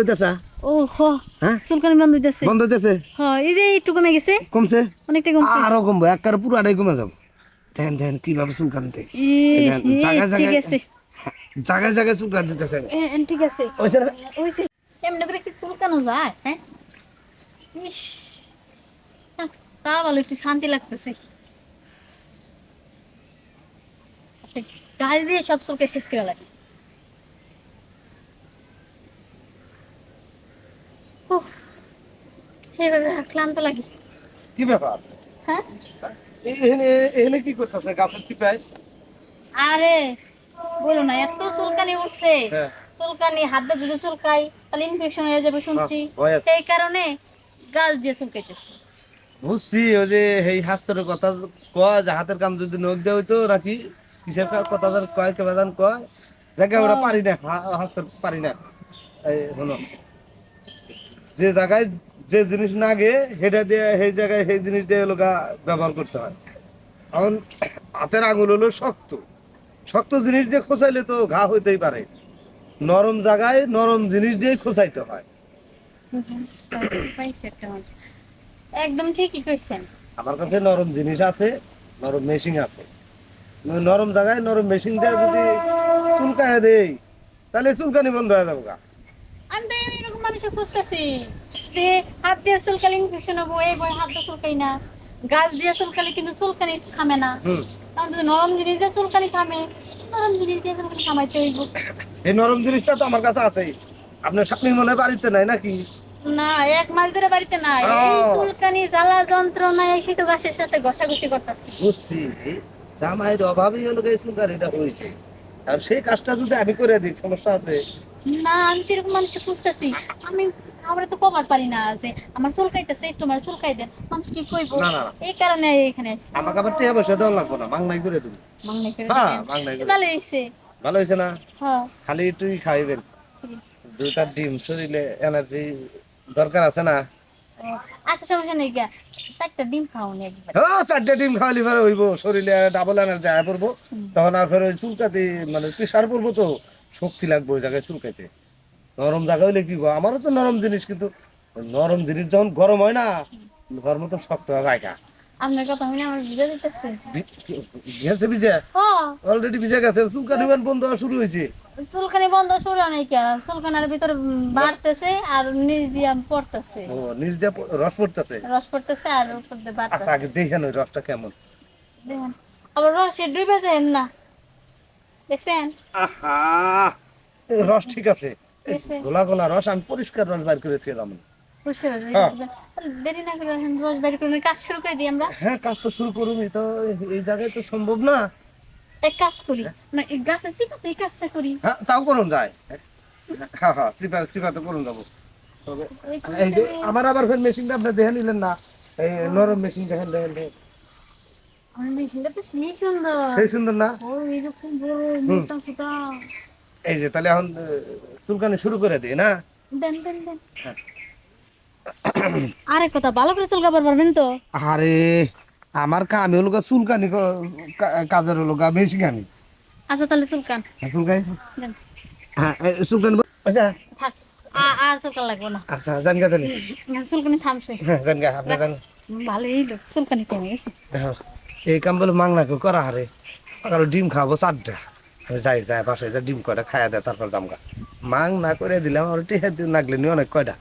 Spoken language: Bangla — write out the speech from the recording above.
হইতেছে? ও হ হ্যাঁ? চুলকানি বন্ধ হইতেছে। বন্ধ হইতেছে? হ্যাঁ এই যে একটু কমে গেছে। কমছে? অনেকটা কমছে। আরও কমবো একবার পুরাটাই কমে যাব। দেন দেন কীভাবে চুলকানিতে ইস, জায়গায় ঠিক আছে। জায়গায় জায়গায় চুলকান দিতেছে। ঠিক আছে। না ওইসে এমনি করে কি চুলকানো যায় হ্যাঁ? ইস তা ভালো একটু শান্তি লাগতেছে। আচ্ছা, গাছ দিয়ে সব চুলকে শেষ করে লাগে এইভাবে ক্লান্ত লাগে। কি ব্যাপার? হ্যাঁ? এখানে কি করতেছে গাছের চিপায় আরে বলো না এত চুলকানি উঠছে। হ্যাঁ। চুলকানি হাত দিয়ে যদি চুলকাই তাহলে ইনফেকশন হয়ে যাবে শুনছি। সেই কারণে গাছ দিয়ে চুলকাইতেছে। বুঝছি ওই যে এই কথা কয় যে হাতের কাম যদি নখ দেওয়া হইতো নাকি কিসের কথা যেন কয় কেবা যেন কয়? জায়গা ওরা পারি না হাস্তর পারি না। এই শোনো। যে জায়গায় যে জিনিস না গে সেটা দিয়ে সেই জায়গায় সেই জিনিস দিয়ে লোকা ব্যবহার করতে হয়। এখন হাতের আঙুল হলো শক্ত। শক্ত জিনিস দিয়ে খোঁচাইলে তো ঘা হইতেই পারে। নরম জায়গায় নরম জিনিস দিয়ে খোঁচাইতে হয়। একদম ঠিকই কইছেন। আমার কাছে নরম জিনিস আছে নরম মেশিন আছে। নরম জায়গায় নরম মেশিন দিয়ে যদি চুলকায় দেই তাহলে চুলকানি বন্ধ হয়ে যাব গা। মানুষের খুঁজতেছি যে হাত দিয়ে চুলকালে ইনফেকশন হব এই বই হাত দিয়ে চুলকাই না। গাছ দিয়ে চুলকালে কিন্তু চুলকানি থামে না। কারণ যদি নরম জিনিস দিয়ে চুলকানি থামে নরম জিনিস দিয়ে চুলকানি থামাইতে হইব। এই নরম জিনিসটা তো আমার কাছে আছেই। আপনার স্বামী মনে বাড়িতে নাই নাকি? না এক মাস ধরে বাড়িতে নাই। চুলকানি জ্বালা যন্ত্রণা এসে তো গাছের সাথে ঘষাঘষি করতেছে। বুঝছি। জামাইয়ের অভাবেই হলো এই চুলকানিটা হয়েছে। আর সেই কাজটা যদি আমি করে দিই সমস্যা আছে। না আমি তো এরকম মানুষের খুঁজতেছি। আমি আমরা তো কবার পারি না যে আমার চুলকাইতেছে একটু আমার চুলকাই দেন মানুষ কি কইব? না, না, না। এই কারণে এখানে আমাকে আবার টিয়া পয়সা দেওয়া লাগবো না করে তুমি করে হ্যাঁ, করে। ভালো হয়েছে ভালো হয়েছে না? হ্যাঁ। খালি তুই খাইবেন দুইটা ডিম শরীরে এনার্জি দরকার আছে না? আচ্ছা সমস্যা নেই গা চারটা ডিম খাওনি একবার। হ্যাঁ চারটে ডিম খাওয়ালি ফের হইব। শরীরে ডাবল এনার্জি আয় পড়ব। তখন আর ফের ওই চুলকাতে মানে প্রেশার পড়ব তো। শক্তি লাগবে ওই জায়গায় চুলকাইতে। নরম জায়গা হইলে কি আমারও তো নরম জিনিস কিন্তু নরম জিনিস যখন গরম হয় না গরম তো শক্ত হয় জায়গা আপনার কথা শুনে আমার বুঝে দিতেছে। গেছে ভিজে? হ্যাঁ অলরেডি ভিজে গেছে চুলকানি বন্ধ শুরু হয়েছে। চুলকানি বন্ধ শুরু কে? চুলকানার ভিতরে বাড়তেছে আর দিয়ে পড়তেছে। ও নিজ দিয়ে রস পড়তেছে? রস পড়তেছে আর উপর দিয়ে আচ্ছা আগে দেখেন ওই রসটা কেমন। দেখেন। আবার রসে ডুবে যায় না। দেখছেন? আহা। রস ঠিক আছে। গোলা গোলা রস আমি পরিষ্কার রস বাইর হ্যাঁ। দেরি না করে এখন রস বের করে কাজ শুরু করে দিই আমরা। হ্যাঁ কাজ তো শুরু করুন তো এই জায়গায় তো সম্ভব না। এক কাজ করি না এই গাছে এই কাজটা করি। হ্যাঁ তাও করুন যায়। হ্যাঁ হ্যাঁ চিপা চিপা তো করুন যাব। তবে এই এই যে আমার আবার ফের মেশিনটা আপনি দেখে নিলেন না। এই নরম মেশিন দেখেন দেখেন দেখেন। সেই সুন্দর না এই যে তাহলে এখন চুলকানি শুরু করে দিই না। আরেক কথা ভালো করে চুলকাবার পারবেন তো আরে আমার কামে হলো চুলকানি কাজের হলো মেশিন আমি আচ্ছা তাহলে চুলকান চুলকানি হ্যাঁ চুলকানি আচ্ছা আর চুলকান লাগবে না আচ্ছা জান গা তাহলে চুলকানি থামছে হ্যাঁ জান গা আপনি জান ভালোই চুলকানি কমে গেছে এই কাম বলে মাংনাকে করা হারে। আর ডিম খাব চারটা। আমি যাই যাই, পাশে যা ডিম কয়টা খাইয়া দেয় তারপর জামগা মাং না করে দিলাম, আর টিহা দিন লাগলে নি অনেক কয়টা।